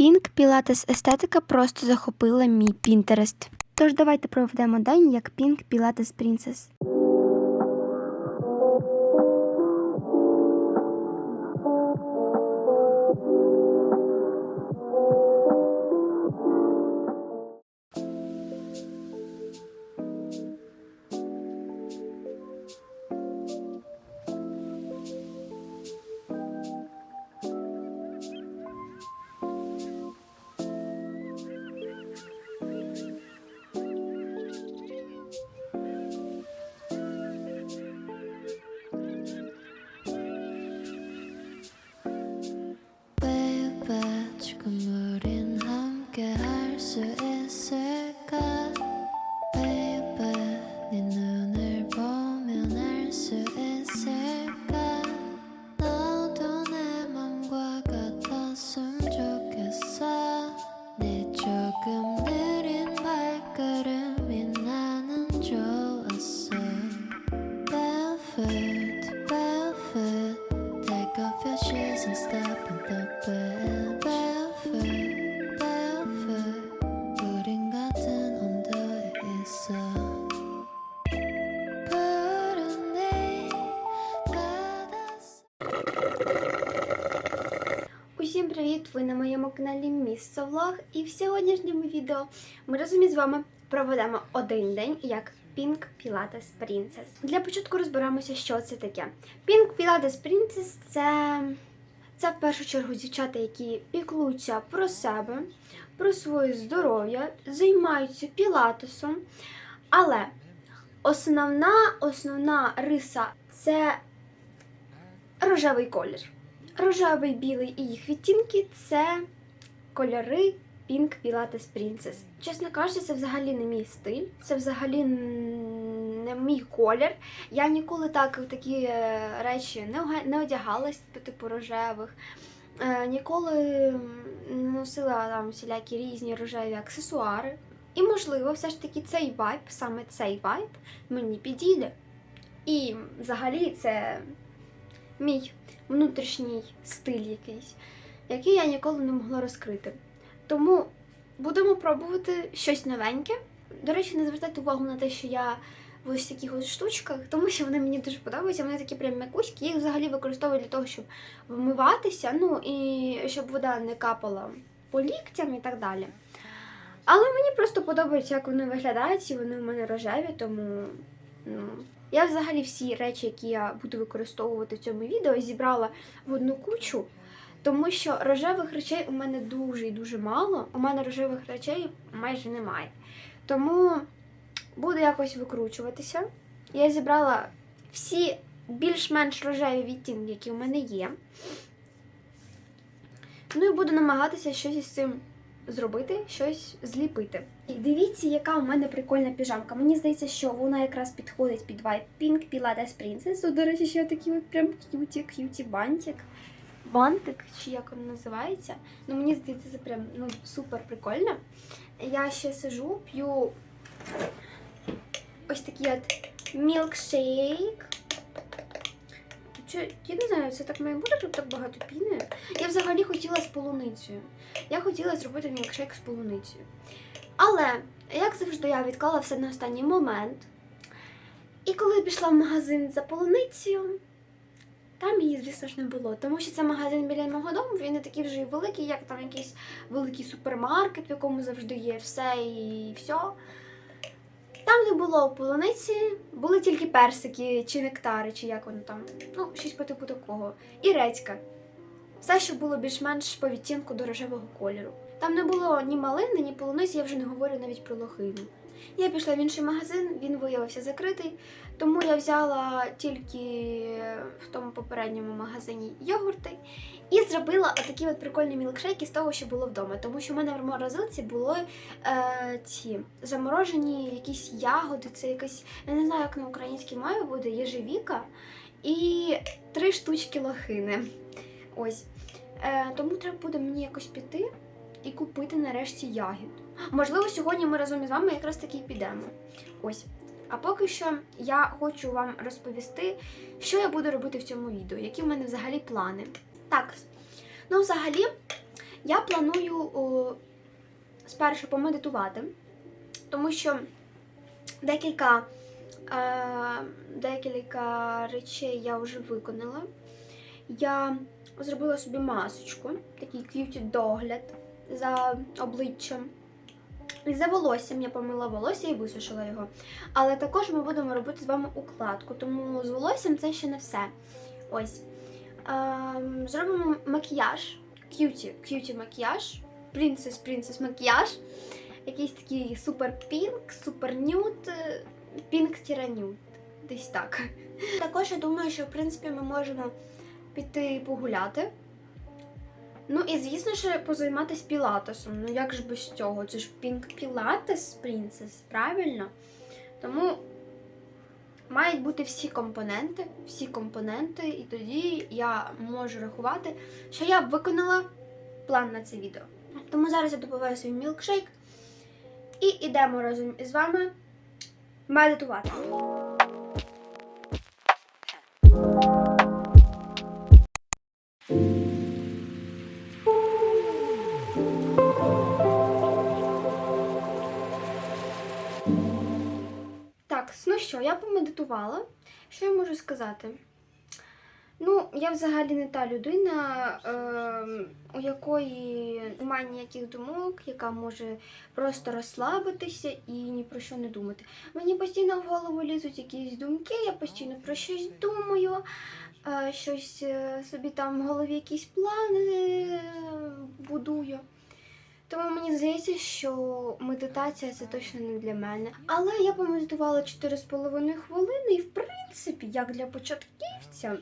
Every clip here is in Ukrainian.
Pink Пілатес естетика просто захопила мій Пінтерест. Тож давайте проведемо день як Пінк Пілатес Princess. Моєму каналі Місце Влог. І в сьогоднішньому відео ми разом із вами проведемо один день як Pink Pilates Princess. Для початку розберемося, що це таке. Pink Pilates Princess це, це в першу чергу дівчата, які піклуються про себе, про своє здоров'я, займаються пілатесом. Але основна, основна риса це рожевий колір. Рожевий, білий і їх відтінки це кольори Pink Pilates Princess. Чесно кажучи, це взагалі не мій стиль, це взагалі не мій колір. Я ніколи так в такі е, речі не, одягалась, типу рожевих. Е, Ніколи не носила там всілякі різні рожеві аксесуари. І, можливо, все ж таки цей вайб, саме цей вайб, мені підійде. І взагалі це мій внутрішній стиль якийсь, який я ніколи не могла розкрити. Тому будемо пробувати щось новеньке. До речі, не звертайте увагу на те, що я в ось таких ось штучках, тому що вони мені дуже подобаються. Вони такі прям м'якуські. Їх взагалі використовую для того, щоб вмиватися, ну і щоб вода не капала по ліктям і так далі. Але мені просто подобається, як вони виглядають, і вони в мене рожеві, тому ну, я взагалі всі речі, які я буду використовувати в цьому відео, зібрала в одну кучу, тому що рожевих речей у мене дуже і дуже мало. У мене рожевих речей майже немає. Тому буду якось викручуватися. Я зібрала всі більш-менш рожеві відтінки, які у мене є. Ну і буду намагатися щось із цим зробити, щось зліпити. І дивіться, яка у мене прикольна піжамка. Мені здається, що вона якраз підходить під вайб Pink Pilates Princess. До речі, ще такий от прям к'юті, к'юті бантик. Бантик, чи як він називається. Ну, мені здається, це прям ну, супер прикольно. Я ще сижу, п'ю ось такий от мілкшейк. Я не знаю, це так має бути, тут так багато піни. Я взагалі хотіла з полуницею. Я хотіла зробити мілкшейк з полуницею. Але, як завжди, я відклала все на останній момент. І коли пішла в магазин за полуницею, там її, звісно ж, не було. Тому що це магазин біля мого дому, він не такий вже й великий, як там якийсь великий супермаркет, в якому завжди є все і все. Там не було полуниці, були тільки персики чи нектари, чи як воно там. Ну, щось по типу такого. І редька. Все, що було більш-менш по відтінку до рожевого кольору. Там не було ні малини, ні полуниці, я вже не говорю навіть про лохину. Я пішла в інший магазин, він виявився закритий, тому я взяла тільки в тому попередньому магазині йогурти і зробила отакі от прикольні мілкшейки з того, що було вдома. Тому що в мене в морозилці були е, ці заморожені якісь ягоди, це якась, я не знаю, як на українській мові буде, єжевіка і три штучки лохини. Ось. Е, тому треба буде мені якось піти і купити нарешті ягід. Можливо, сьогодні ми разом із вами якраз таки і підемо. Ось. А поки що я хочу вам розповісти, що я буду робити в цьому відео, які в мене взагалі плани. Так, ну взагалі, Я планую о, спершу помедитувати, тому що декілька, е, декілька речей я вже виконала. Я зробила собі масочку, такий к'юті догляд за обличчям. І за волоссям я помила волосся і висушила його. Але також ми будемо робити з вами укладку, тому з волоссям це ще не все. Ось. Ем, зробимо макіяж. К'юті, к'юті макіяж. Принцес, принцес макіяж. Якийсь такий супер пінк, супер нюд, е, пінк тіранюд. Десь так. Також я думаю, що в принципі ми можемо піти погуляти. Ну і звісно ж позайматися пілатесом. Ну як ж без цього? Це ж пінк пілатес, принцес, правильно? Тому мають бути всі компоненти, всі компоненти, і тоді я можу рахувати, що я виконала план на це відео. Тому зараз я допиваю свій мілкшейк і йдемо разом із вами медитувати. Ну що, я помедитувала. Що я можу сказати? Ну, я взагалі не та людина, е, у якої немає ніяких думок, яка може просто розслабитися і ні про що не думати. Мені постійно в голову лізуть якісь думки, я постійно про щось думаю, е, щось е, собі там в голові якісь плани е, будую. Тому мені здається, що медитація це точно не для мене. Але я помедитувала 4,5 хвилини, і в принципі, як для початківця,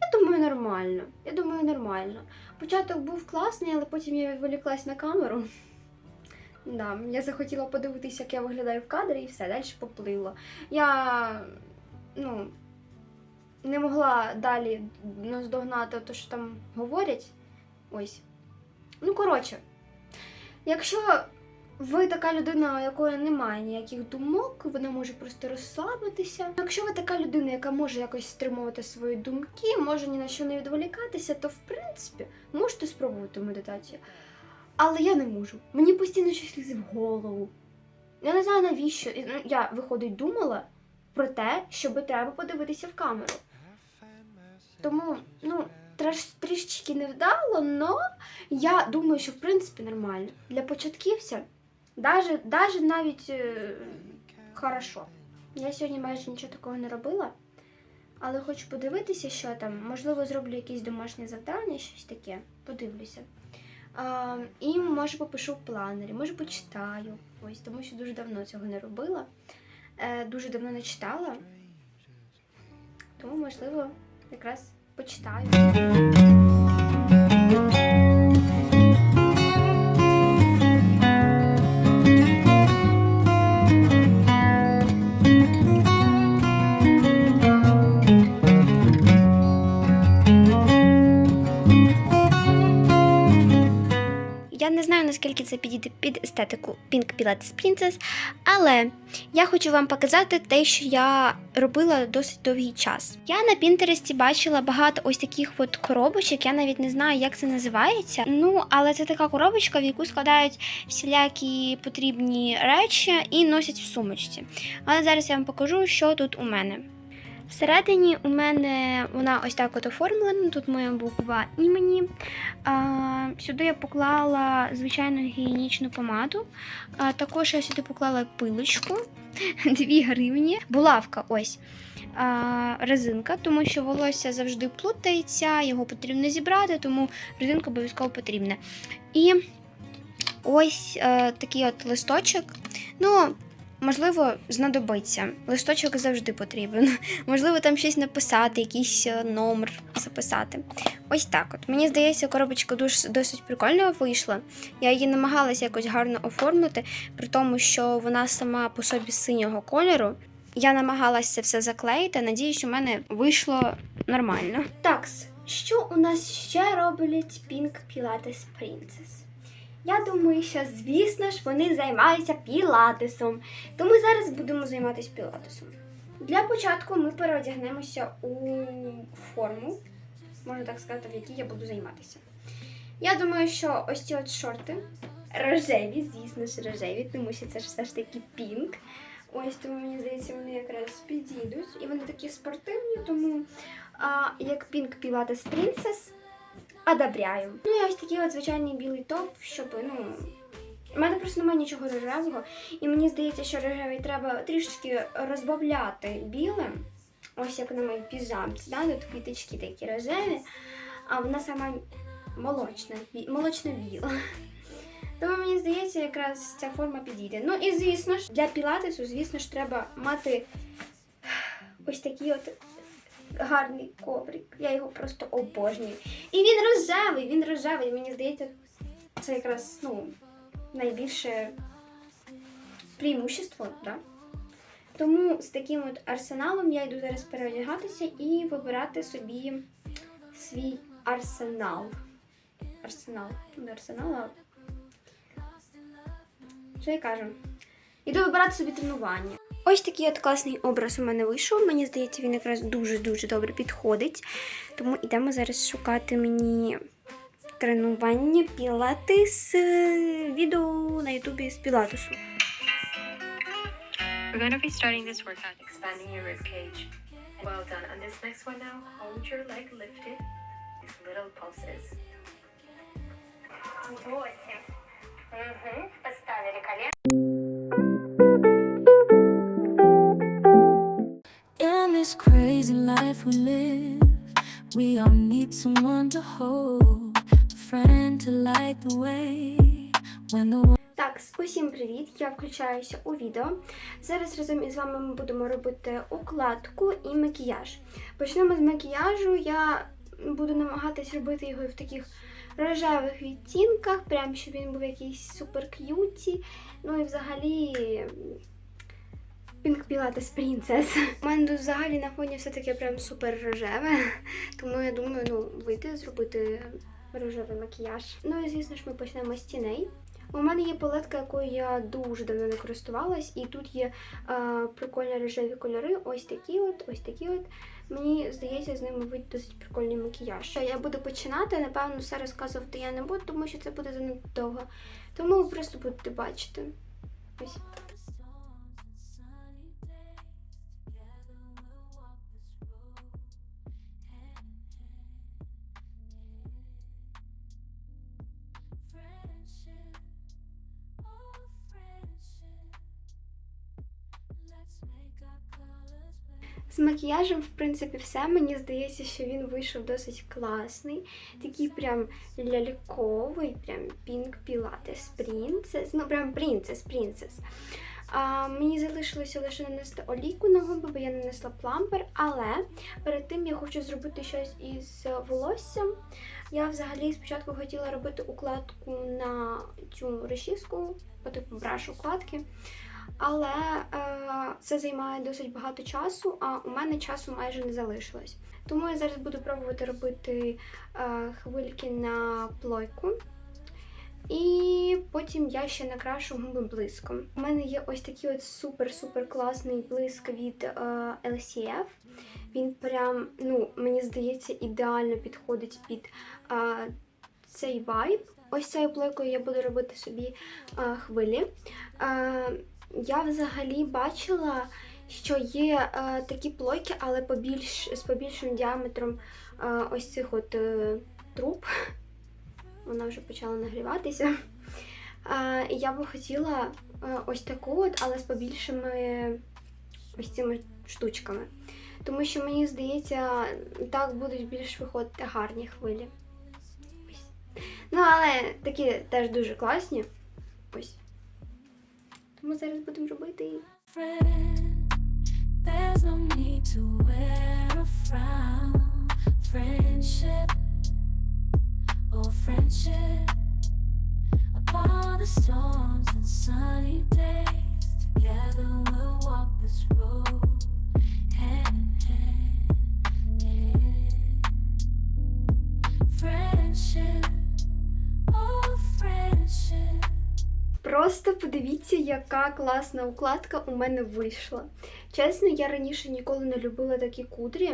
я думаю, нормально. Я думаю, нормально. Початок був класний, але потім я відволіклась на камеру. Да, я захотіла подивитися, як я виглядаю в кадрі, і все, далі поплило. Я ну, не могла далі наздогнати те, що там говорять. Ось. Ну, коротше, якщо ви така людина, у якої немає ніяких думок, вона може просто розслабитися. Якщо ви така людина, яка може якось стримувати свої думки, може ні на що не відволікатися, то в принципі можете спробувати медитацію. Але я не можу. Мені постійно щось лізе в голову. Я не знаю навіщо. Ну, Я, виходить, думала про те, щоб треба подивитися в камеру. Тому, ну, трішечки невдало, але я думаю, що в принципі нормально. Для початківця даже, даже навіть е, хорошо. Я сьогодні майже нічого такого не робила, але хочу подивитися, що там. Можливо, зроблю якісь домашні завдання, щось таке. Подивлюся. А, і може попишу в планері, може почитаю. Ось, тому що дуже давно цього не робила. Е, дуже давно не читала. Тому, можливо, якраз почитаю. Не знаю, наскільки це підійде під естетику Pink Pilates Princess, але я хочу вам показати те, що я робила досить довгий час. Я на Пінтересті бачила багато ось таких от коробочок, я навіть не знаю, як це називається. Ну, але це така коробочка, в яку складають всілякі потрібні речі і носять в сумочці. Але зараз я вам покажу, що тут у мене. Всередині у мене вона ось так от оформлена. Тут моя буква імені. Сюди я поклала звичайну гігієнічну помаду. Також я сюди поклала пилочку 2 гривні. Булавка ось. Резинка, тому що волосся завжди плутається, його потрібно зібрати, тому резинка обов'язково потрібна. І ось е, такий от листочок. Ну, можливо, знадобиться. Листочок завжди потрібен. Можливо, там щось написати, якийсь е, номер записати. Ось так от. Мені здається, коробочка досить прикольно вийшла. Я її намагалася якось гарно оформити, при тому, що вона сама по собі синього кольору. Я намагалася все заклеїти. Надіюсь, у мене вийшло нормально. Так, що у нас ще роблять Pink Pilates Princess? Я думаю, що, звісно ж, вони займаються пілатесом. То ми зараз будемо займатися пілатесом. Для початку ми переодягнемося у форму, можна так сказати, в якій я буду займатися. Я думаю, що ось ці от шорти рожеві, звісно ж, рожеві, тому що це ж все ж таки пінк. Ось тому мені здається, вони якраз підійдуть. І вони такі спортивні, тому а, як пінк Pilates Princess одобряю. Ну і ось такий от звичайний білий топ, щоб, ну. У мене просто немає нічого рожевого, і мені здається, що рожевий треба трішечки розбавляти білим. Ось як на моїй піжамці, да? тут квіточки такі рожеві, а вона сама молочна, бі- молочно-біла. Тому мені здається, якраз ця форма підійде. Ну і звісно ж, для пілатесу, звісно ж, треба мати ось такий от гарний коврик. Я його просто обожнюю. І він рожевий, він рожевий. Мені здається, це якраз ну, найбільше преимущество, да? Тому з таким от арсеналом я йду зараз переодягатися і вибирати собі свій арсенал. Арсенал. Не арсенал, а що я кажу? Іду вибирати собі тренування. Ось такий от класний образ у мене вийшов. Мені здається, він якраз дуже-дуже добре підходить. Тому йдемо зараз шукати мені тренування пілатес е, відео на ютубі з пілатесу. We're going to be starting this workout expanding your rib cage. Well done. On this next one now, hold your leg lifted. These little pulses. Восемь. Угу. Поставили колено. This crazy life we live, we all need someone to hold, a friend to light the way when the Так, усім привіт! Я включаюся у відео. Зараз разом із вами ми будемо робити укладку і макіяж. Почнемо з макіяжу. Я буду намагатись робити його в таких рожевих відтінках, прям щоб він був якийсь супер к'юті. Ну і взагалі. Pink Pilates Princess. У мене взагалі на фоні все таке прям супер рожеве. Тому я думаю, ну, вийти зробити рожевий макіяж. Ну і звісно ж, ми почнемо з тіней. У мене є палетка, якою я дуже давно не користувалась, і тут є е, прикольні рожеві кольори. Ось такі от, ось такі от. Мені здається, з ними вийде досить прикольний макіяж. Що я буду починати, напевно, все розказувати я не буду, тому що це буде занадто довго. Тому ви просто будете бачити. Ось. З макіяжем, в принципі, все. Мені здається, що він вийшов досить класний. Такий прям ляльковий, прям Pink Pilates Princess. Ну, прям Princess, Princess. А, мені залишилося лише нанести олійку на губи, бо я нанесла плампер, але перед тим я хочу зробити щось із волоссям. Я взагалі спочатку хотіла робити укладку на цю розчіску, по типу браш укладки. Але е, це займає досить багато часу, а у мене часу майже не залишилось. Тому я зараз буду пробувати робити е, хвильки на плойку. І потім я ще накрашу губи блиском. У мене є ось такий от супер-супер класний блиск від е, LCF. Він прям, ну, мені здається, ідеально підходить під е, цей вайб. Ось цією плойкою я буду робити собі е, хвилі. Е, я взагалі бачила, що є е, такі плойки, але побільш, з побільшим діаметром е, ось цих от е, труб. Вона вже почала нагріватися. Е, я би хотіла е, ось таку, от, але з побільшими ось цими штучками. Тому що мені здається, так будуть більш виходити гарні хвилі. Ось. Ну, але такі теж дуже класні. Ось. Тому зараз будемо робити. friend. There's no need to wear a frown. Friendship, oh friendship. Просто подивіться, яка класна укладка у мене вийшла. Чесно, я раніше ніколи не любила такі кудрі.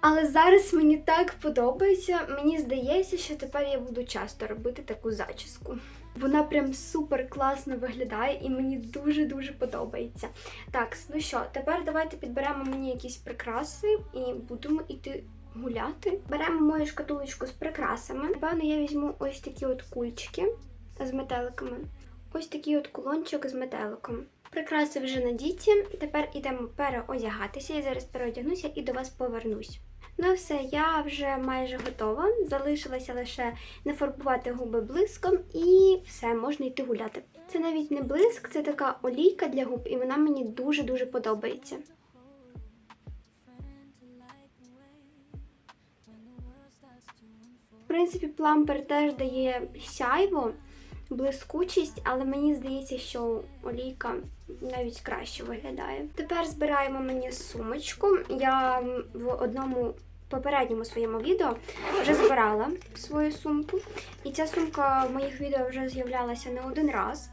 Але зараз мені так подобається. Мені здається, що тепер я буду часто робити таку зачіску. Вона прям супер класно виглядає і мені дуже-дуже подобається. Так, ну що, тепер давайте підберемо мені якісь прикраси і будемо йти гуляти. Беремо мою шкатулочку з прикрасами. Напевно, я візьму ось такі от кульчики з метеликами. Ось такий от кулончик з метеликом. Прикраси вже надіті. Тепер ідемо переодягатися. Я зараз переодягнуся і до вас повернусь. Ну все, я вже майже готова. Залишилося лише нафарбувати губи блиском і все, можна йти гуляти. Це навіть не блиск, це така олійка для губ, і вона мені дуже-дуже подобається. В принципі, плампер теж дає сяйво, блискучість, але мені здається, що олійка навіть краще виглядає. Тепер збираємо мені сумочку. Я в одному попередньому своєму відео вже збирала свою сумку. І ця сумка в моїх відео вже з'являлася не один раз.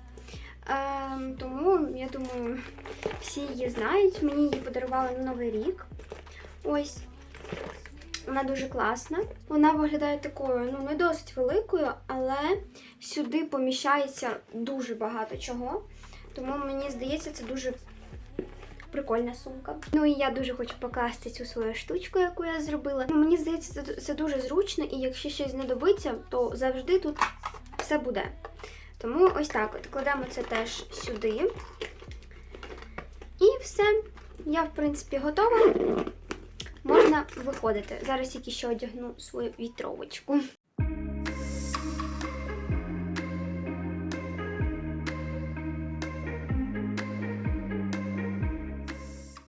Ем, тому я думаю, всі її знають. Мені її подарували на Новий рік. Ось. Вона дуже класна. Вона виглядає такою, ну, не досить великою, але сюди поміщається дуже багато чого. Тому мені здається, це дуже прикольна сумка. Ну і я дуже хочу покласти цю свою штучку, яку я зробила. Ну, мені здається, це, дуже зручно, і якщо щось знадобиться, то завжди тут все буде. Тому ось так от кладемо це теж сюди. І все. Я, в принципі, готова. Можна виходити. Зараз тільки ще одягну свою вітровочку.